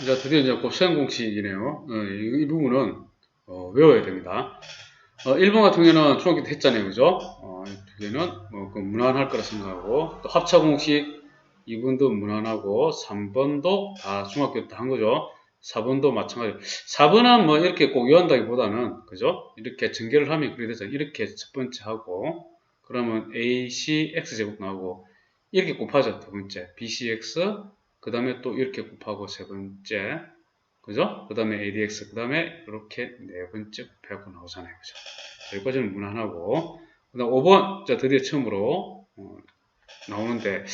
이제 드디어 이제 곱셈 공식이네요. 어, 이, 이 부분은 어, 외워야 됩니다. 어, 1번 같은 경우는 중학교 때 했잖아요. 그죠? 어, 이두 개는 뭐, 그 무난할 거라 생각하고, 또 합차 공식 2번도 무난하고, 3번도 다 중학교 때 한 거죠. 4번도 마찬가지. 4번은 뭐 이렇게 꼭 외운다기보다는, 그죠? 이렇게 전개를 하면 그렇게 되죠. 이렇게 첫 번째 하고, 그러면 AC X제곱 나오고, 이렇게 곱하죠. 두 번째. BCX, 그 다음에 또 이렇게 곱하고 세 번째. 그죠? 그 다음에 ADX, 그 다음에 이렇게 네 번째 곱하고 나오잖아요. 그죠? 자, 여기까지는 무난하고. 그 다음 5번, 자, 드디어 처음으로, 어, 나오는데,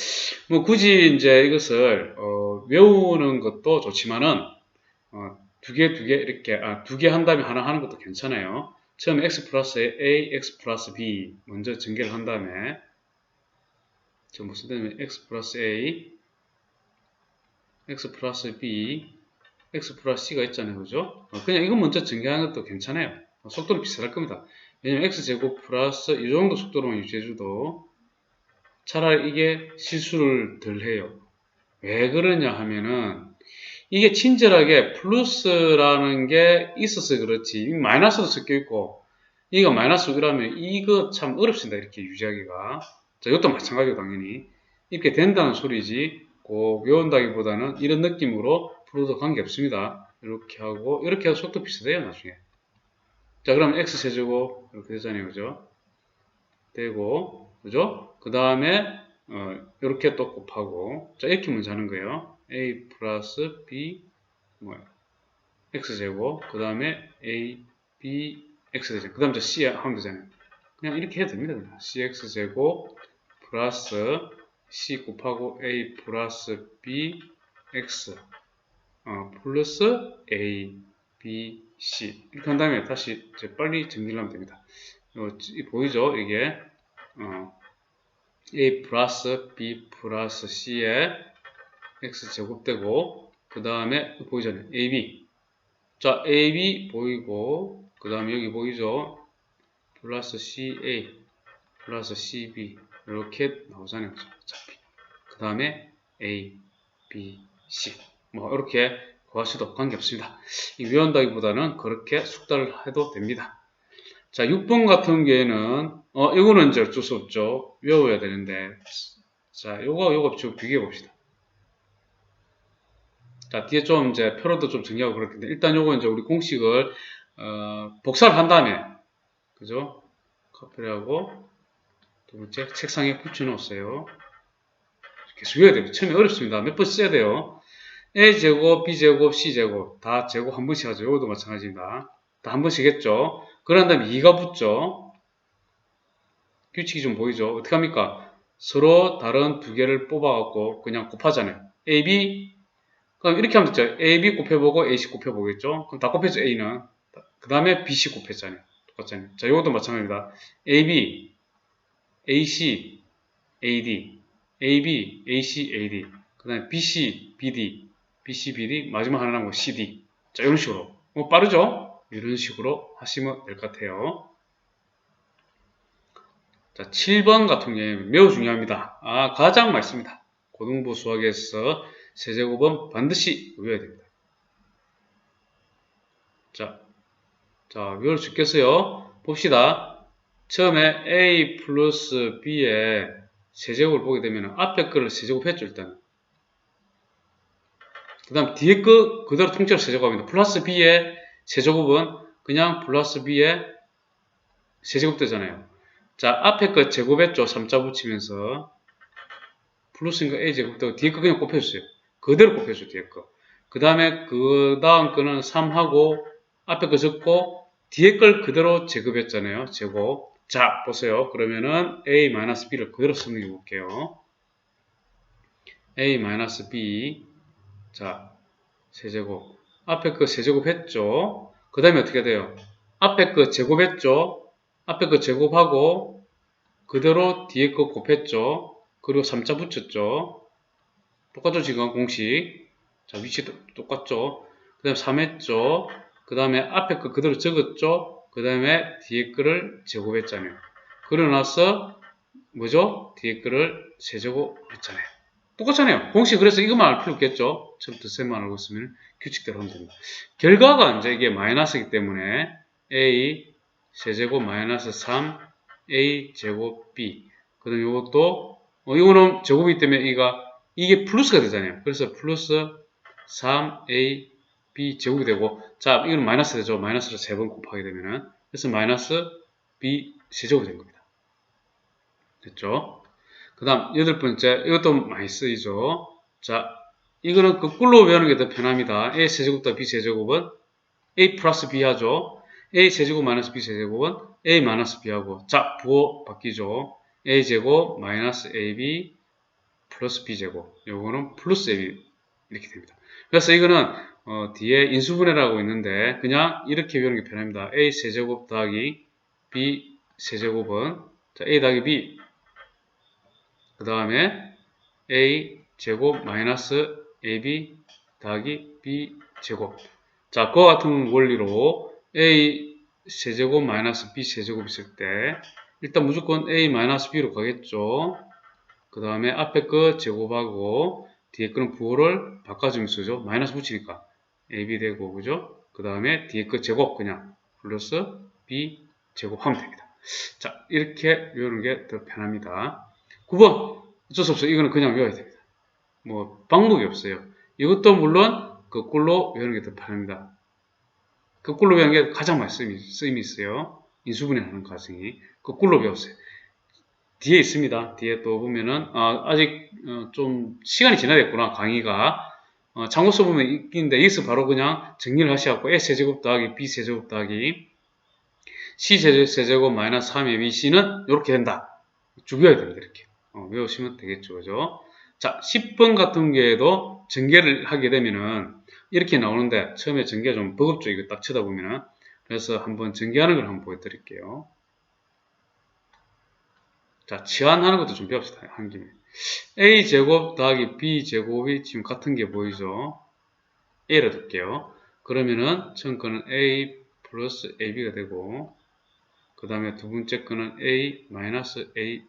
뭐 굳이 이제 이것을, 어, 외우는 것도 좋지만은, 어, 두 개, 두 개, 이렇게, 아, 두 개 한 다음에 하나 하는 것도 괜찮아요. 처음에 x 플러스 a, x 플러스 b 먼저 전개를 한 다음에, 저 무슨 다음에 x 플러스 a, x 플러스 b, x 플러스 c가 있잖아요. 그죠? 어, 그냥 이거 먼저 전개하는 것도 괜찮아요. 어, 속도는 비슷할 겁니다. 왜냐면 x제곱 플러스 이 정도 속도로만 유지해줘도 차라리 이게 실수를 덜 해요. 왜 그러냐 하면은 이게 친절하게 플러스라는 게 있어서 그렇지 이 마이너스도 섞여 있고 이거 마이너스 1하면 이거 참 어렵습니다. 이렇게 유지하기가 자 이것도 마찬가지고 당연히 이렇게 된다는 소리지 꼭 외운다기보다는 이런 느낌으로 풀어도 관계없습니다. 이렇게 하고 이렇게 해도 속도 비슷해요 나중에. 자 그러면 x세제곱 이렇게 되잖아요 그죠? 되고 그죠? 그 다음에 어, 이렇게 또 곱하고. 자 이렇게 먼저 하는 거예요. A 플러스 b 뭐야 x제곱. 그 다음에 a b x제곱 그 다음 저 c 하면 되잖아요. 그냥 이렇게 해도 됩니다 cx제곱 플러스 c 곱하고 a 플러스 b x. 어, 플러스 a b c. 이렇게 한 다음에 다시 이제 빨리 정리를 하면 됩니다. 어, 이 보이죠? 이게? 어, a 플러스 b 플러스 c에 x 제곱되고 그 다음에 보이잖아요. Ab 자 ab 보이고 그 다음에 여기 보이죠? 플러스 ca 플러스 cb 이렇게 나오잖아요 어차피. 그 다음에 a b c. 뭐 이렇게 구하셔도 관계없습니다. 이 외운다기보다는 그렇게 숙달을 해도 됩니다. 자 6번 같은 경우에는 어 이거는 이제 어쩔 수 없죠. 외워야 되는데. 자 요거 요거 좀 비교해 봅시다. 자, 뒤에 좀 이제 표로도 좀 정리하고 그렇겠는데, 일단 요거 이제 우리 공식을, 어, 복사를 한 다음에, 그죠? 커피를 하고, 두 번째, 책상에 붙여놓으세요. 계속 외워야 돼요. 처음에 어렵습니다. 몇 번 써야 돼요. A제곱, B제곱, C제곱. 다 제곱 한 번씩 하죠. 요것도 마찬가지입니다. 다 한 번씩 했죠. 그런 다음에 2가 붙죠. 규칙이 좀 보이죠? 어떻게 합니까? 서로 다른 두 개를 뽑아갖고 그냥 곱하잖아요. AB, 그럼 이렇게 하면 됐죠. AB 곱해보고 AC 곱해보겠죠. 그럼 다 곱했죠. A는. 그 다음에 BC 곱했잖아요. 똑같잖아요. 자, 이것도 마찬가지입니다. AB, AC, AD, AB, AC, AD. 그 다음에 BC, BD, BC, BD, 마지막 하나 남은 거 CD. 자, 이런 식으로. 뭐 빠르죠? 이런 식으로 하시면 될 것 같아요. 자, 7번 같은 경우에 매우 중요합니다. 아, 가장 많습니다. 고등부 수학에서 세제곱은 반드시 외워야 됩니다. 자, 자, 외울 수 있겠어요? 봅시다. 처음에 a 플러스 b의 세제곱을 보게 되면 앞에 거를 세제곱했죠, 일단. 그 다음 뒤에 거 그대로 통째로 세제곱합니다. 플러스 b의 세제곱은 그냥 플러스 b의 세제곱 되잖아요. 자, 앞에 거 제곱했죠, 3자 붙이면서. 플러스인 거 a 제곱 되고 뒤에 거 그냥 곱해주세요. 그대로 곱해줘 뒤에 거. 그 다음에 그 다음 거는 3하고 앞에 거 적고 뒤에 걸 그대로 제곱했잖아요. 제곱. 자, 보세요. 그러면은 a-b를 그대로 설명해 볼게요. a-b 자, 세제곱. 앞에 거 세제곱 했죠. 그 다음에 어떻게 돼요? 앞에 거 제곱 했죠. 앞에 거 제곱하고 그대로 뒤에 거 곱했죠. 그리고 3자 붙였죠. 똑같죠 지금 공식 자 위치도 똑같죠 그 다음에 3 했죠 그 다음에 앞에 거 그대로 적었죠 그 다음에 뒤에 거를 제곱했잖아요 그러고 나서 뭐죠 뒤에 거를 세제곱 했잖아요 똑같잖아요. 공식 그래서 이것만 알 필요 없겠죠. 처음부터 셈만 알고 있으면 규칙대로 하면 됩니다. 결과가 이제 이게 마이너스이기 때문에 a 세제곱 마이너스 3 a 제곱 b 그 다음에 이것도 어, 이거는 제곱이기 때문에 이가 이게 플러스가 되잖아요. 그래서 플러스 3a b 제곱이 되고 자 이거는 마이너스 되죠. 마이너스로 세번 곱하게 되면은 그래서 마이너스 b 세제곱이 된 겁니다. 됐죠? 그 다음 여덟 번째 이것도 많이 쓰이죠. 자 이거는 거꾸로 외우는 게 더 편합니다. a 세제곱 더 b 세제곱은 a 플러스 b 하죠. a 세제곱 마이너스 b 세제곱은 a 마이너스 b하고 자 부호 바뀌죠. a 제곱 마이너스 ab 플러스 b 제곱 요거는 플러스 ab 이렇게 됩니다. 그래서 이거는 어, 뒤에 인수분해라고 있는데 그냥 이렇게 외우는 게 편합니다. a 세제곱 더하기 b 세제곱은 자, a 더하기 b. 그 다음에 a 제곱 마이너스 ab 더하기 b 제곱. 자 그와 같은 원리로 a 세제곱 마이너스 b 세제곱 있을 때 일단 무조건 a 마이너스 b로 가겠죠. 그 다음에 앞에 거 제곱하고 뒤에 거는 부호를 바꿔주면 쓰죠. 마이너스 붙이니까 ab 되고 그죠 그 다음에 뒤에 거 제곱 그냥 플러스 b 제곱하면 됩니다 자 이렇게 외우는 게 더 편합니다 9번 어쩔 수 없어요. 이거는 그냥 외워야 됩니다. 뭐 방법이 없어요. 이것도 물론 거꾸로 외우는 게 더 편합니다. 거꾸로 외우는 게 가장 많이 쓰임이, 쓰임이 있어요. 인수분해하는 과정이 거꾸로 외우세요. 뒤에 있습니다. 뒤에 또 보면은 아, 직 어, 좀 시간이 지나됐구나 강의가 어, 참고 써보면 있긴데 여기서 바로 그냥 정리를 하셔갖고 a 세제곱 더하기 b 세제곱 더하기 c 세제곱 마이너스 3의 b c는 이렇게 된다. 쭉 외워야 됩니다. 이렇게. 어, 외우시면 되겠죠. 그죠? 자, 10번 같은 경우에도 전개를 하게 되면은 이렇게 나오는데 처음에 전개 좀 버겁죠. 이거 딱 쳐다보면은. 그래서 한번 전개하는 걸 한번 보여드릴게요. 자, 치환하는 것도 좀 배웁시다. 한 김에. A제곱 더하기 b제곱이 지금 같은 게 보이죠? a를 둘게요. 그러면은 처음 거는 a 플러스 ab가 되고 그 다음에 두 번째 거는 a 마이너스 a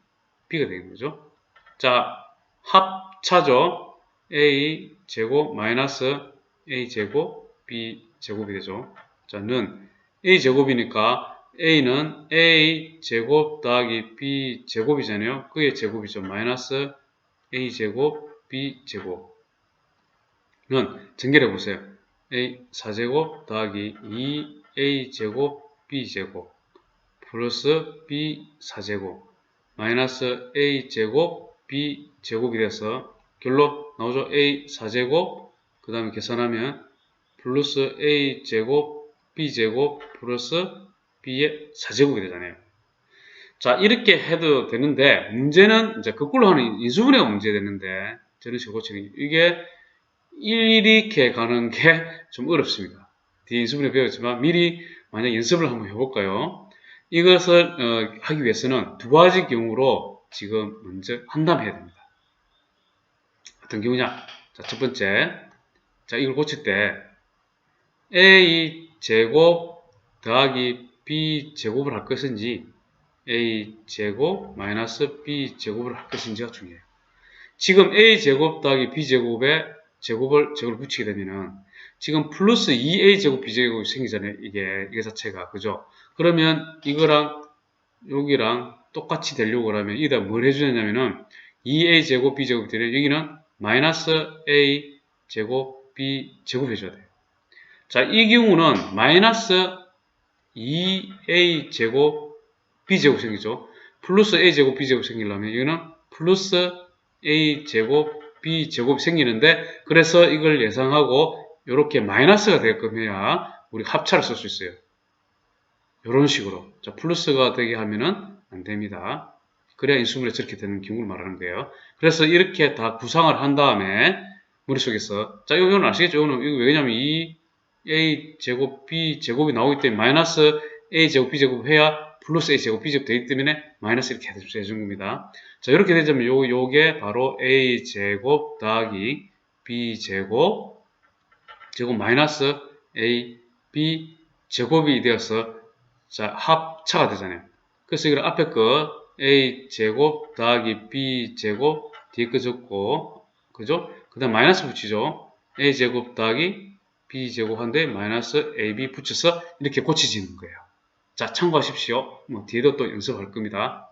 b가 되는 거죠. 자, 합차죠. a 제곱 마이너스 a 제곱 b 제곱이 되죠. 자, 는 a 제곱이니까 a는 a 제곱 더하기 b 제곱이잖아요. 그게 제곱이죠. 마이너스 a 제곱 b 제곱 는 전개를 해보세요. a 4제곱 더하기 2a 제곱 b 제곱 플러스 b 4제곱 마이너스 a 제곱 b 제곱이 돼서 결로 나오죠. a 4제곱 그 다음에 계산하면 플러스 a 제곱 b 제곱 플러스 b의 4제곱이 되잖아요. 자 이렇게 해도 되는데 문제는 이제 거꾸로 하는 인수분해가 문제 되는데 저는 저거치는 이게 이렇게 가는 게 좀 어렵습니다. 뒤에 인수분해 배웠지만 미리 만약 연습을 한번 해볼까요? 이것을 어, 하기 위해서는 두 가지 경우로 지금 먼저 한담해야 됩니다. 어떤 경우냐? 자, 첫 번째. 자, 이걸 고칠 때 a 제곱 더하기 b 제곱을 할 것인지 a 제곱 마이너스 b 제곱을 할 것인지가 중요해요. 지금 a 제곱 더하기 b 제곱에 제곱을 제곱을 붙이게 되면은 지금 플러스 2a 제곱 b 제곱이 생기잖아요. 이게 이게 자체가 그죠? 그러면 이거랑 여기랑 똑같이 되려고 하면 이다 뭘 해주냐면은 2a 제곱 b 제곱이 되는 여기는 마이너스 a 제곱 b 제곱 해줘야 돼요. 자, 이 경우는 마이너스 2a 제곱 b 제곱 생기죠. 플러스 a 제곱 b 제곱 생기려면 이거는 플러스 a 제곱 b 제곱 생기는데 그래서 이걸 예상하고 이렇게 마이너스가 되게끔 해야 우리 합차를 쓸 수 있어요. 이런 식으로. 자, 플러스가 되게 하면은 안 됩니다. 그래야 인수분해 저렇게 되는 경우를 말하는 거예요. 그래서 이렇게 다 구상을 한 다음에 머릿속에서 자, 이거는 아시겠죠? 이거는 이거 왜냐면 이 a 제곱 b 제곱이 나오기 때문에 마이너스 a 제곱 b 제곱 해야 플러스 a 제곱 b 제곱 되기 때문에 마이너스 이렇게 해준 겁니다. 자, 이렇게 되자면 요 요게 바로 a 제곱 더하기 b 제곱 제곱 마이너스 a b 제곱이 되어서 자, 합차가 되잖아요. 그래서 이걸 앞에 거 a 제곱 더하기 b 제곱 뒤에 거 적고 그죠? 그 다음 마이너스 붙이죠. a제곱 더하기 b제곱 한데 마이너스 ab 붙여서 이렇게 고쳐지는 거예요. 자, 참고하십시오. 뭐 뒤에도 또 연습할 겁니다.